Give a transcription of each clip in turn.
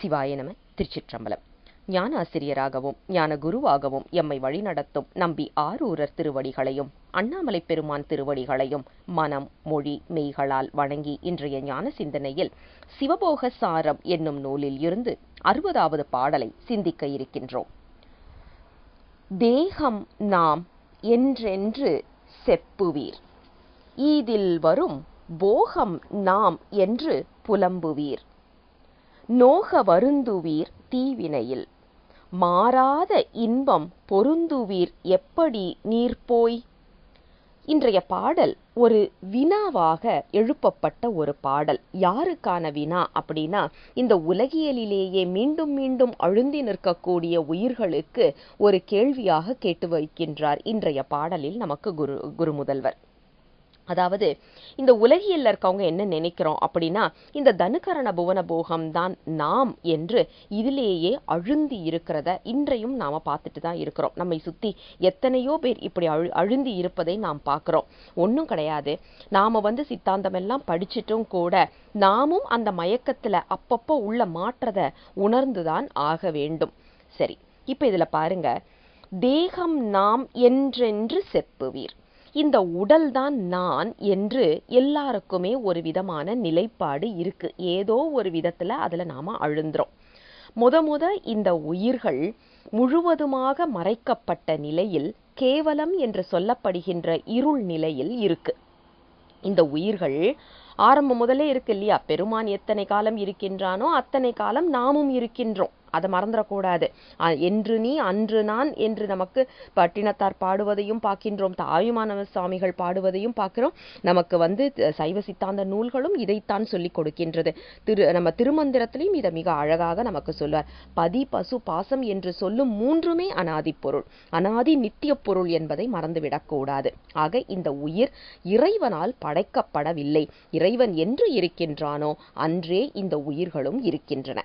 சிவாய நம திருச்சிற்றம்பலம். ஞான ஆசிரியராகவும் ஞான குருவாகவும் எம்மை வழிநடத்தும் நம்பி ஆரூரர் திருவடிகளையும் அண்ணாமலை பெருமான் திருவடிகளையும் மனம் மொழி மெய்களால் வணங்கி இன்றைய ஞான சிந்தனையில் சிவபோக சாரம் என்னும் நூலில் இருந்து அறுபதாவது பாடலை சிந்திக்க இருக்கின்றோம். தேகம் நாம் என்றென்று செப்புவீர். ஈதில் வரும் போகம் நாம் என்று புலம்புவீர். நோக வருந்துவீர் தீவினையில். மாறாத இன்பம் பொருந்துவீர் எப்படி நீர் போய் இன்றைய பாடல் ஒரு வினாவாக எழுப்பப்பட்ட ஒரு பாடல். யாருக்கான வினா அப்படின்னா இந்த உலகியலிலேயே மீண்டும் மீண்டும் அழுந்தி நிற்கக்கூடிய உயிர்களுக்கு ஒரு கேள்வியாக கேட்டு வைக்கின்றார் இன்றைய பாடலில் நமக்கு குரு குரு முதல்வர் அதாவது இந்த உலகியல்ல இருக்கவங்க என்ன நினைக்கிறோம் அப்படின்னா இந்த தனுகரண புவன போகம் தான் நாம் என்று இதிலேயே அழுந்தி இருக்கிறத இன்றையும் நாம் பார்த்துட்டு தான் இருக்கிறோம். நம்மை சுற்றி எத்தனையோ பேர் இப்படி அழு அழுந்தி இருப்பதை நாம் பார்க்குறோம். ஒன்றும் கிடையாது. நாம் வந்து சித்தாந்தம் எல்லாம் படிச்சிட்டும் கூட நாமும் அந்த மயக்கத்தில் அப்பப்போ உள்ள மாற்றத உணர்ந்துதான் ஆக வேண்டும். சரி இப்போ இதில் பாருங்க. தேகம் நாம் என்றென்று செப்புவீர். இந்த உடல்தான் நான் என்று எல்லாருக்குமே ஒரு விதமான நிலைப்பாடு இருக்கு. ஏதோ ஒரு விதத்துல அதுல நாம அழுந்துறோம். முத முத இந்த உயிர்கள் முழுவதுமாக மறைக்கப்பட்ட நிலையில் கேவலம் என்று சொல்லப்படுகின்ற இருள் நிலையில் இருக்கு. இந்த உயிர்கள் ஆரம்பம் முதலே இருக்கு இல்லையா? பெருமான் எத்தனை காலம் இருக்கின்றானோ அத்தனை காலம் நாமும் இருக்கின்றோம். அதை மறந்துடக்கூடாது. என்று நீ அன்று நான் என்று நமக்கு பட்டினத்தார் பாடுவதையும் பார்க்கின்றோம். தாயுமானவ சுவாமிகள் பாடுவதையும் பார்க்கிறோம். நமக்கு வந்து சைவ சித்தாந்த நூல்களும் இதைத்தான் சொல்லிக் கொடுக்கின்றது. திரு நம்ம திருமந்திரத்திலையும் இதை மிக அழகாக நமக்கு சொல்வார். பதி பசு பாசம் என்று சொல்லும் மூன்றுமே அனாதி பொருள் அனாதி நித்திய பொருள் என்பதை மறந்துவிடக்கூடாது. ஆக இந்த உயிர் இறைவனால் படைக்கப்படவில்லை. இறைவன் என்று இருக்கின்றானோ அன்றே இந்த உயிர்களும் இருக்கின்றன.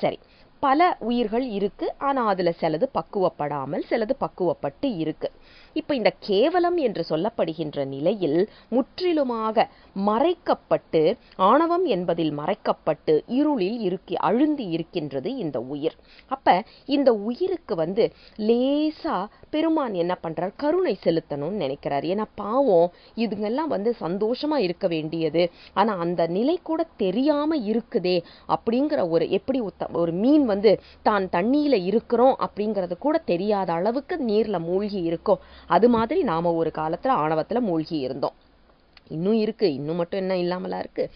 சரி. பல உயிர்கள் இருக்குது ஆனால் அதில் சிலது பக்குவப்படாமல் சிலது பக்குவப்பட்டு இருக்குது இப்போ இந்த கேவலம் என்று சொல்லப்படுகின்ற நிலையில் முற்றிலுமாக மறைக்கப்பட்டு ஆணவம் என்பதில் மறைக்கப்பட்டு இருளில் இருக்கி அழுந்தி இருக்கின்றது இந்த உயிர். அப்ப இந்த உயிருக்கு வந்து லேசா பெருமான் என்ன பண்றார்? கருணை செலுத்தணும்னு நினைக்கிறார். ஏன்னா பாவம் இதுங்கெல்லாம் வந்து சந்தோஷமா இருக்க வேண்டியது. ஆனா அந்த நிலை கூட தெரியாம இருக்குதே அப்படிங்கிற ஒரு எப்படி ஒரு மீன் வந்து தான் தண்ணியில இருக்கிறோம் அப்படிங்கிறது கூட தெரியாத அளவுக்கு நீர்ல மூழ்கி இருக்கும் அது மாதிரி நாம் ஒரு காலத்தில் ஆணவத்தில் மூழ்கி இருந்தோம். இன்னும் இருக்குது இன்னும் மட்டும் என்ன இல்லாமலாம் இருக்குது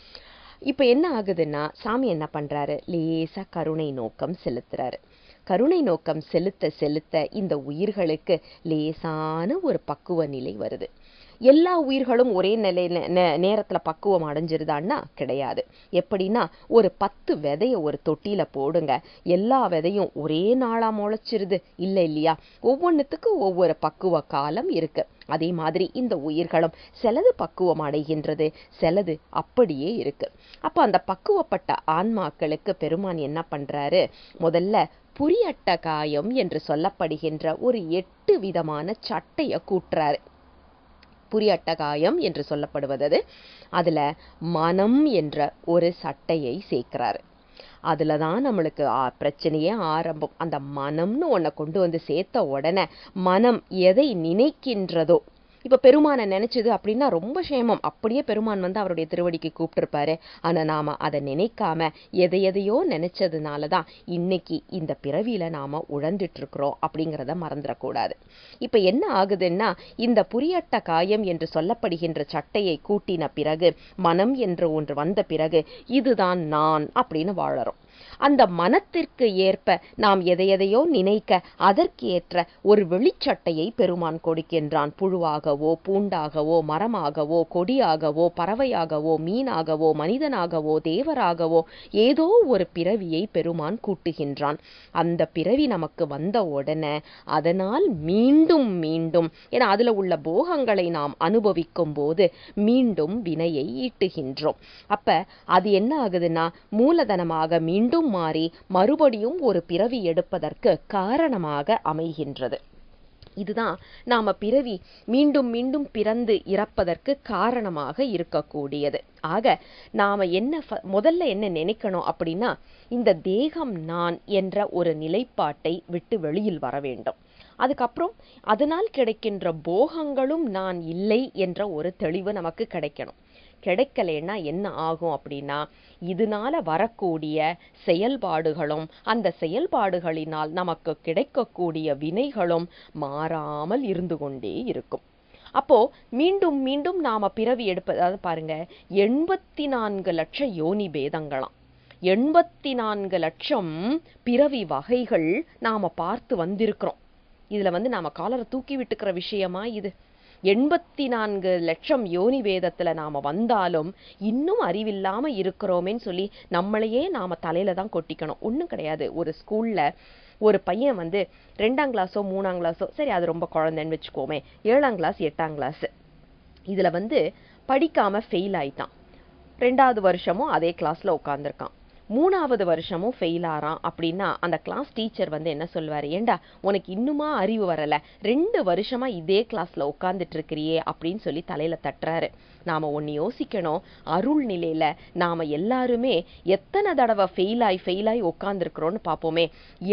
இப்போ என்ன ஆகுதுன்னா சாமி என்ன பண்ணுறாரு லேசாக கருணை நோக்கம் செலுத்துறாரு. கருணை நோக்கம் செலுத்த செலுத்த இந்த உயிர்களுக்கு லேசான ஒரு பக்குவ நிலை வருது. எல்லா உயிர்களும் ஒரே நிலை நேரத்துல பக்குவம் அடைஞ்சிருதான்னா கிடையாது. எப்படின்னா ஒரு பத்து விதைய ஒரு தொட்டியில போடுங்க. எல்லா விதையும் ஒரே நாளா முளைச்சிருது. இல்லை இல்லையா? ஒவ்வொன்றுத்துக்கும் ஒவ்வொரு பக்குவ காலம் இருக்கு. அதே மாதிரி இந்த உயிர்களும் சிலது பக்குவம் அடைகின்றது சிலது அப்படியே இருக்கு. அப்ப அந்த பக்குவப்பட்ட ஆன்மாக்களுக்கு பெருமான் என்ன பண்றாரு? முதல்ல புரியட்ட காயம் என்று சொல்லப்படுகின்ற ஒரு எட்டு விதமான சட்டைய கூட்டுறாரு. புரியட்டகாயம் என்று சொல்லப்படுவது அதுல மனம் என்ற ஒரு சட்டையை சேர்க்கிறாரு. அதில் தான் நம்மளுக்கு பிரச்சனையே ஆரம்பம். அந்த மனம்னு ஒன்றை கொண்டு வந்து சேர்த்த உடனே மனம் எதை நினைக்கின்றதோ இப்போ பெருமானை நினச்சிது அப்படின்னா ரொம்ப சேமம் அப்படியே பெருமான் வந்து அவருடைய திருவடிக்கு கூப்பிட்டுருப்பாரு. ஆனால் நாம் அதை நினைக்காம எதை எதையோ நினச்சதுனால தான் இன்னைக்கு இந்த பிறவியில் நாம் உழந்துட்டு இருக்கிறோம் அப்படிங்கிறத மறந்துடக்கூடாது. இப்போ என்ன ஆகுதுன்னா இந்த புரியட்ட காயம் என்று சொல்லப்படுகின்ற சட்டையை கூட்டின பிறகு மனம் என்று ஒன்று வந்த பிறகு இதுதான் நான் அப்படின்னு வாழறோம். அந்த மனத்திற்கு ஏற்ப நாம் எதை எதையோ நினைக்க அதற்கேற்ற ஒரு வெளிச்சட்டையை பெருமான் கொடுக்கின்றான். புழுவாகவோ பூண்டாகவோ மரமாகவோ கொடியாகவோ பறவையாகவோ மீனாகவோ மனிதனாகவோ தேவராகவோ ஏதோ ஒரு பிறவியை பெருமான் கூட்டுகின்றான். அந்த பிறவி நமக்கு வந்த உடனே அதனால் மீண்டும் மீண்டும் ஏன்னா அதுல உள்ள போகங்களை நாம் அனுபவிக்கும் போது மீண்டும் வினையை ஈட்டுகின்றோம். அப்ப அது என்ன ஆகுதுன்னா மூலதனமாக மீண்டும் மாறி மறுபடியும் ஒரு பிறவி எடுப்பதற்கு காரணமாக அமைகின்றது. இதுதான் நாம் பிறவி மீண்டும் மீண்டும் பிறந்து இறப்பதற்கு காரணமாக இருக்கக்கூடியது. ஆக நாம் என்ன முதல்ல என்ன நினைக்கணும் அப்படின்னா இந்த தேகம் நான் என்ற ஒரு நிலைப்பாட்டை விட்டு வெளியில் வர வேண்டும். அதுக்கப்புறம் அதனால் கிடைக்கின்ற போகங்களும் நான் இல்லை என்ற ஒரு தெளிவு நமக்கு கிடைக்கணும். கிடைக்கலைன்னா என்ன ஆகும் அப்படின்னா இதனால வரக்கூடிய செயல்பாடுகளும் அந்த செயல்பாடுகளினால் நமக்கு கிடைக்கக்கூடிய வினைகளும் மாறாமல் இருந்து கொண்டே இருக்கும். அப்போ மீண்டும் மீண்டும் நாம பிறவி எடுப்பதாவது பாருங்க எண்பத்தி நான்கு லட்சம் யோனி பேதங்களாம். எண்பத்தி நான்கு லட்சம் பிறவி வகைகள் நாம பார்த்து வந்திருக்கிறோம். இதுல வந்து நாம காலரை தூக்கி விட்டுக்கிற விஷயமா இது? எண்பத்தி நான்கு லட்சம் யோனி வேதத்தில் நாம் வந்தாலும் இன்னும் அறிவில்லாமல் இருக்கிறோமேன்னு சொல்லி நம்மளையே நாம் தலையில் தான் கொட்டிக்கணும். ஒன்றும் கிடையாது. ஒரு ஸ்கூலில் ஒரு பையன் வந்து ரெண்டாம் கிளாஸோ மூணாம் கிளாஸோ சரி அது ரொம்ப குழந்தைன்னு வச்சுக்கோமே. ஏழாம் கிளாஸ் எட்டாம் கிளாஸ் இதில் வந்து படிக்காமல் ஃபெயில் ஆயிட்டான். ரெண்டாவது வருஷமும் அதே கிளாஸில் உட்காந்துருக்கான் மூணாவது வருஷமும் ஃபெயில் ஆகிறான் அப்படின்னா அந்த கிளாஸ் டீச்சர் வந்து என்ன சொல்வார் ஏண்டா உனக்கு இன்னுமா அறிவு வரலை? ரெண்டு வருஷமாக இதே கிளாஸில் உட்காந்துட்டு இருக்கிறியே அப்படின்னு சொல்லி தலையில் தட்டுறாரு. நாம் ஒன்று யோசிக்கணும். அருள் நிலையில் நாம் எல்லாருமே எத்தனை தடவை ஃபெயிலாகி ஃபெயிலாகி உட்காந்துருக்குறோன்னு பார்ப்போமே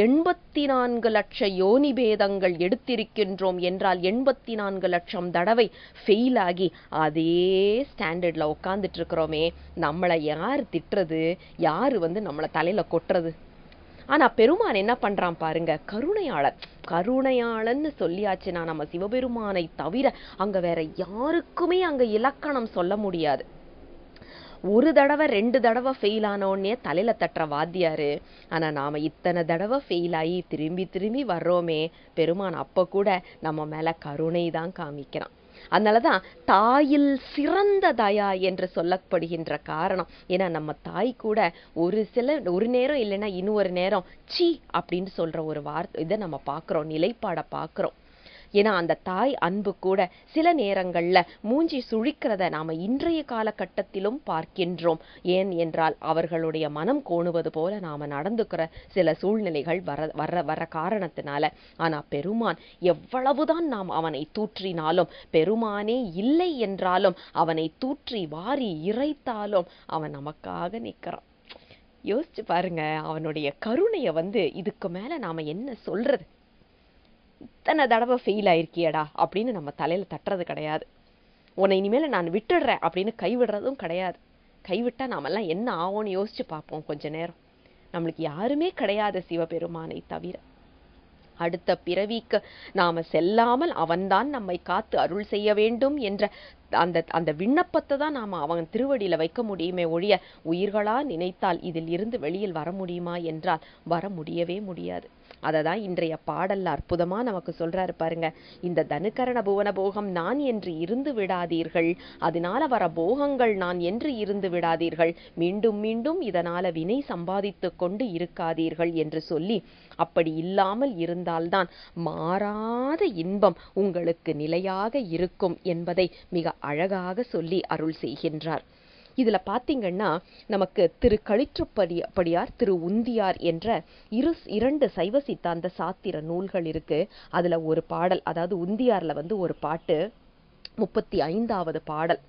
எண்பத்தி நான்கு லட்ச யோனி பேதங்கள் எடுத்திருக்கின்றோம் என்றால் எண்பத்தி நான்கு லட்சம் தடவை ஃபெயிலாகி அதே ஸ்டாண்டர்டில் உட்காந்துட்டு இருக்கிறோமே. நம்மளை யார் திட்டுறது? யார் வந்து நம்மளை தலையில் கொட்டுறது? ஆனா பெருமான் என்ன பண்றான் பாருங்க கருணையாளர் கருணையாளன்னு சொல்லியாச்சுன்னா நம்ம சிவபெருமானை தவிர அங்க வேற யாருக்குமே அங்க இலக்கணம் சொல்ல முடியாது. ஒரு தடவை ரெண்டு தடவை ஃபெயில் ஆனோடனே தலையில தட்டுற வாத்தியாரு. ஆனா நாம இத்தனை தடவை ஃபெயில் ஆகி திரும்பி திரும்பி வர்றோமே பெருமான் அப்ப கூட நம்ம மேல கருணை தான் காமிக்கிறான். அதனாலதான் தாயில் சிறந்த தயா என்று சொல்லப்படுகின்ற காரணம். ஏன்னா நம்ம தாய் கூட ஒரு சில ஒரு நேரம் இல்லைன்னா இன்னொரு நேரம் சி அப்படின்னு சொல்ற ஒரு வார்த்தை இதை நம்ம பார்க்கிறோம் நிலைப்பாட பார்க்குறோம். ஏன்னா அந்த தாய் அன்பு கூட சில நேரங்கள்ல மூஞ்சி சுழிக்கிறத நாம இன்றைய காலகட்டத்திலும் பார்க்கின்றோம். ஏன் என்றால் அவர்களுடைய மனம் கோணுவது போல நாம நடந்துக்கிற சில சூழ்நிலைகள் வர வர வர காரணத்தினால. ஆனா பெருமான் எவ்வளவுதான் நாம் அவனை தூற்றினாலும் பெருமானே இல்லை என்றாலும் அவனை தூற்றி வாரி இறைத்தாலும் அவன் நமக்காக நிற்கிறான். யோசிச்சு பாருங்க அவனுடைய கருணையை வந்து இதுக்கு மேல நாம என்ன சொல்றது? இத்தனை தடவை ஃபெயில் ஆயிருக்கியடா அப்படின்னு நம்ம தலையில தட்டுறது கிடையாது. உன்னை இனிமேல நான் விட்டுடுறேன் அப்படின்னு கைவிடுறதும் கிடையாது. கைவிட்டால் நாமெல்லாம் என்ன ஆகும்னு யோசிச்சு பார்ப்போம் கொஞ்ச நேரம். நம்மளுக்கு யாருமே கிடையாது சிவபெருமானை தவிர. அடுத்த பிறவிக்கு நாம செல்லாமல் அவன்தான் நம்மை காத்து அருள் செய்ய வேண்டும் என்ற அந்த அந்த விண்ணப்பத்தை தான் நாம அவன் திருவடியில வைக்க முடியுமே ஒழிய உயிர்களா நினைத்தால் இதில் இருந்து வெளியில் வர முடியுமா என்றால் வர முடியவே முடியாது. அதை தான் இன்றைய பாடல்ல அற்புதமா நமக்கு சொல்றாரு பாருங்க. இந்த தனுகரண புவன போகம் நான் என்று இருந்து விடாதீர்கள். அதனால வர போகங்கள் நான் என்று இருந்து விடாதீர்கள். மீண்டும் மீண்டும் இதனால வினை சம்பாதித்து கொண்டு இருக்காதீர்கள் என்று சொல்லி அப்படி இல்லாமல் இருந்தால்தான் மாறாத இன்பம் உங்களுக்கு நிலையாக இருக்கும் என்பதை மிக அழகாக சொல்லி அருள் செய்கின்றார். இதில் பார்த்தீங்கன்னா நமக்கு திரு களிற்றுப்படி படியார் திரு உந்தியார் என்ற இரு இரண்டு சைவ சித்தாந்த சாத்திர நூல்கள் இருக்குது அதில் ஒரு பாடல் அதாவது உந்தியாரில் வந்து ஒரு பாட்டு முப்பத்தி ஐந்தாவது பாடல்.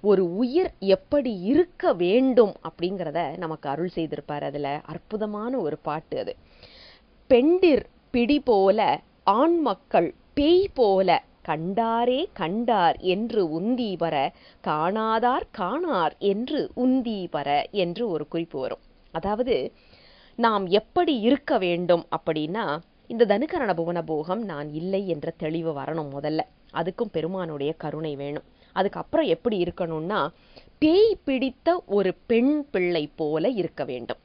ஒரு உயிர் எப்படி இருக்க வேண்டும் அப்படிங்கிறத நமக்கு அருள் செய்திருப்பார். அதில் அற்புதமான ஒரு பாட்டு அது. பெண்டிர் பிடி போல ஆண் மக்கள் பேய் போல கண்டாரே கண்டார் என்று உந்தி வர காணாதார் காணார் என்று உந்தி வர என்று ஒரு குறிப்பு வரும். அதாவது நாம் எப்படி இருக்க வேண்டும் அப்படின்னா இந்த தனுகரண புவன போகம் நான் இல்லை என்ற தெளிவு வரணும் முதல்ல. அதுக்கும் பெருமானுடைய கருணை வேணும். அதுக்கப்புறம் எப்படி இருக்கணும்னா பேய் பிடித்த ஒரு பெண் பிள்ளை போல இருக்க வேண்டும்.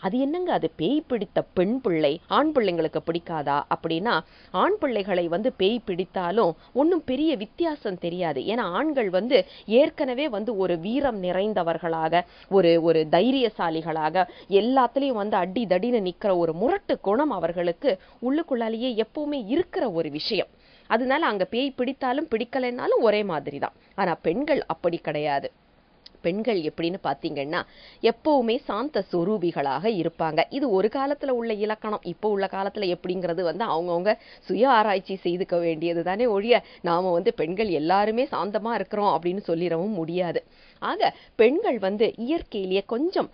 அது என்னங்க? அது பேய் பிடித்த பெண் பிள்ளை. ஆண் பிள்ளைங்களுக்கு பிடிக்காதா? அப்படின்னா ஆண் பிள்ளைகளை வந்து பேய் பிடித்தாலும் ஒன்றும் பெரிய வித்தியாசம் தெரியாது. ஏன்னா ஆண்கள் வந்து ஏற்கனவே வந்து ஒரு வீரம் நிறைந்தவர்களாக ஒரு ஒரு தைரியசாலிகளாக எல்லாத்துலேயும் வந்து அடி தடின்னு நிற்கிற ஒரு முரட்டு குணம் அவர்களுக்கு உள்ளுக்குள்ளாலேயே எப்பவுமே இருக்கிற ஒரு விஷயம். அதனால அங்கே பேய் பிடித்தாலும் பிடிக்கலைன்னாலும் ஒரே மாதிரி தான் ஆனால் பெண்கள் அப்படி கிடையாது. பெண்கள் எப்படின்னு பார்த்தீங்கன்னா எப்பவுமே சாந்த சொரூபிகளாக இருப்பாங்க. இது ஒரு காலத்துல உள்ள இலக்கணம். இப்போ உள்ள காலத்துல எப்படிங்கிறது வந்து அவங்கவுங்க சுய ஆராய்ச்சி செய்துக்க வேண்டியது தானே ஒழிய நாம வந்து பெண்கள் எல்லாருமே சாந்தமா இருக்கிறோம் அப்படின்னு சொல்லிடவும் முடியாது. ஆக பெண்கள் வந்து இயற்கையிலேயே கொஞ்சம்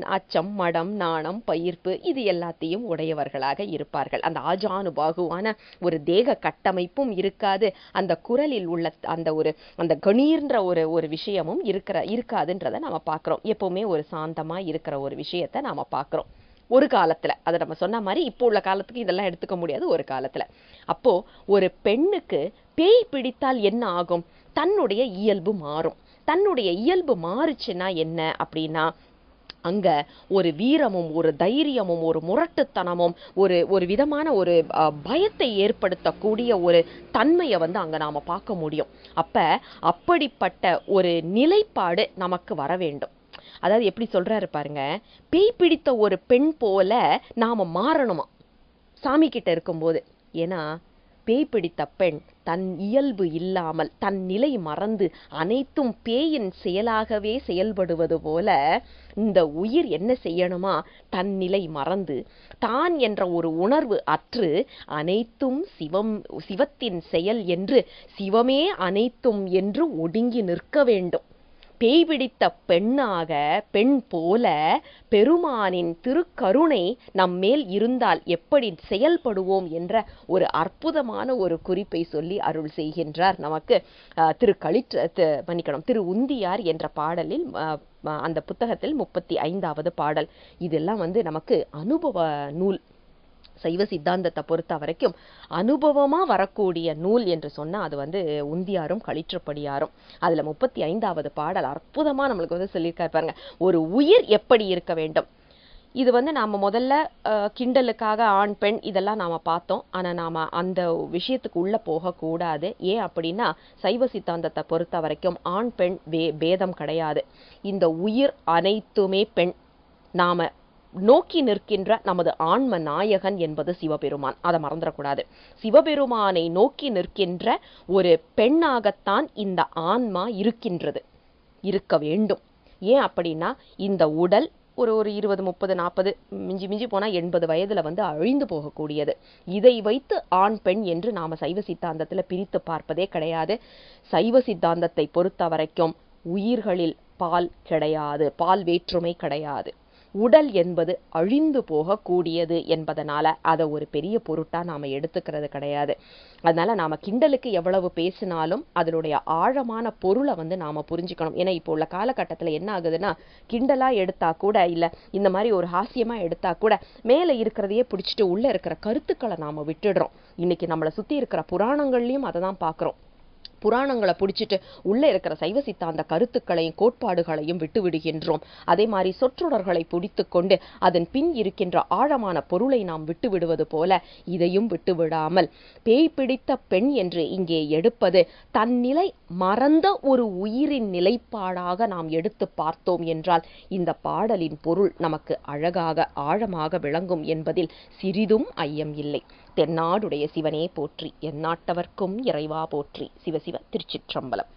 அச்சம் மடம் நாணம் பயிர்ப்பு இது எல்லாத்தையும் உடையவர்களாக இருப்பார்கள். அந்த ஆஜானுபாகுவான ஒரு தேக கட்டமைப்பும் இருக்காது. அந்த குரலில் உள்ள அந்த ஒரு அந்த கணீர்ன்ற ஒரு ஒரு விஷயமும் இருக்கிற இருக்காதுன்றதை நம்ம பார்க்குறோம். எப்போவுமே ஒரு சாந்தமா இருக்கிற ஒரு விஷயத்தை நாம பார்க்குறோம். ஒரு காலத்துல அதை நம்ம சொன்ன மாதிரி இப்போ உள்ள காலத்துக்கு இதெல்லாம் எடுத்துக்க முடியாது ஒரு காலத்துல. அப்போ ஒரு பெண்ணுக்கு பேய் பிடித்தால் என்ன ஆகும்? தன்னுடைய இயல்பு மாறும். தன்னுடைய இயல்பு மாறுச்சுன்னா என்ன அப்படின்னா அங்க ஒரு வீரமும் ஒரு தைரியமும் ஒரு முரட்டுத்தனமும் ஒரு ஒரு விதமான ஒரு பயத்தை ஏற்படுத்தக்கூடிய ஒரு தன்மையை வந்து அங்க நாம பார்க்க முடியும். அப்ப அப்படிப்பட்ட ஒரு நிலைப்பாடு நமக்கு வர வேண்டும். அதாவது எப்படி சொல்றாரு பாருங்க பேய் பிடித்த ஒரு பெண் போல நாம மாறணுமா? சாமி கிட்ட இருக்கும்போது. ஏன்னா பேய் பிடித்த பெண் தன் இயல்பு இல்லாமல் தன் நிலை மறந்து அனைத்தும் பேயின் செயலாகவே செயல்படுவது போல இந்த உயிர் என்ன செய்யணுமா? தன் நிலை மறந்து. தான் என்ற ஒரு உணர்வு அற்று அனைத்தும் சிவம் சிவத்தின் செயல் என்று சிவமே அனைத்தும் என்று ஒடுங்கி நிற்க வேண்டும். பேய் பிடித்த பெண்ணாக பெண் போல பெருமானின் திருக்கருணை நம்மேல் இருந்தால் எப்படி செயல்படுவோம் என்ற ஒரு அற்புதமான ஒரு குறிப்பை சொல்லி அருள் செய்கின்றார் நமக்கு திரு களிற்ற மன்னிக்கணும் திரு உந்தியார் என்ற பாடலில் அந்த புத்தகத்தில் முப்பத்தி ஐந்தாவது பாடல். இதெல்லாம் வந்து நமக்கு அனுபவ நூல் சைவ சித்தாந்தத்தை பொறுத்த வரைக்கும் அனுபவமா வரக்கூடிய நூல் என்று சொன்னா அது வந்து உந்தியாரும் களிற்றப்படியாரும். அதுல முப்பத்தி ஐந்தாவது பாடல் அற்புதமா நம்மளுக்கு வந்து சொல்லியிருக்காரு பாருங்க. ஒரு உயிர் எப்படி இருக்க வேண்டும்? இது வந்து நாம முதல்ல அஹ், கிண்டலுக்காக ஆண் பெண் இதெல்லாம் நாம பார்த்தோம். ஆனா நாம அந்த விஷயத்துக்கு உள்ள போகக்கூடாது ஏன் அப்படின்னா சைவ சித்தாந்தத்தை பொறுத்த வரைக்கும் ஆண் பெண் வே பேதம் கிடையாது. இந்த உயிர் அனைத்துமே பெண். நாம நோக்கி நிற்கின்ற நமது ஆன்ம நாயகன் என்பது சிவபெருமான். அதை மறந்துடக்கூடாது. சிவபெருமானை நோக்கி நிற்கின்ற ஒரு பெண்ணாகத்தான் இந்த ஆன்மா இருக்கின்றது. இருக்க வேண்டும். ஏன் அப்படின்னா இந்த உடல் ஒரு ஒரு இருபது முப்பது நாற்பது மிஞ்சி மிஞ்சி போனால் எண்பது வயதில் வந்து அழிந்து போகக்கூடியது. இதை வைத்து ஆண் பெண் என்று நாம் சைவ சித்தாந்தத்தில் பிரித்து பார்ப்பதே கிடையாது. சைவ சித்தாந்தத்தை பொறுத்த வரைக்கும் உயிர்களில் பால் கிடையாது. பால் வேற்றுமை கிடையாது. உடல் என்பது அழிந்து போகக்கூடியது என்பதனால அதை ஒரு பெரிய பொருட்டாக நாம் எடுத்துக்கிறது கிடையாது. அதனால் நாம் கிண்டலுக்கு எவ்வளவு பேசினாலும் அதனுடைய ஆழமான பொருளை வந்து நாம் புரிஞ்சுக்கணும். ஏன்னா இப்போ உள்ள காலகட்டத்தில் என்ன ஆகுதுன்னா கிண்டலாக எடுத்தா கூட இல்லை இந்த மாதிரி ஒரு ஹாஸ்யமாக எடுத்தா கூட மேலே இருக்கிறதையே பிடிச்சிட்டு உள்ளே இருக்கிற கருத்துக்களை நாம் விட்டுடுறோம். இன்னைக்கு நம்மளை சுற்றி இருக்கிற புராணங்கள்லையும் அதை தான் பார்க்குறோம் புராணங்களை பிடிச்சிட்டு உள்ள இருக்கிற சைவ சித்தாந்த கருத்துக்களையும் கோட்பாடுகளையும் விட்டு விடுகின்றோம். அதே மாதிரி சொற்றொடர்களை பிடித்து கொண்டு அதன் பின் இருக்கின்ற ஆழமான பொருளை நாம் விட்டு விடுவது போல இதையும் விட்டு விடாமல் பேய் பிடித்த பெண் என்று இங்கே எடுப்பது தன்னிலை மறந்த ஒரு உயிரின் நிலைப்பாடாக நாம் எடுத்து பார்த்தோம் என்றால் இந்த பாடலின் பொருள் நமக்கு அழகாக ஆழமாக விளங்கும் என்பதில் சிறிதும் ஐயம் இல்லை தென்னாடுடைய சிவனே போற்றி எந்நாட்டவர்க்கும் இறைவா போற்றி. சிவசிவ திருச்சிற்றம்பலம்.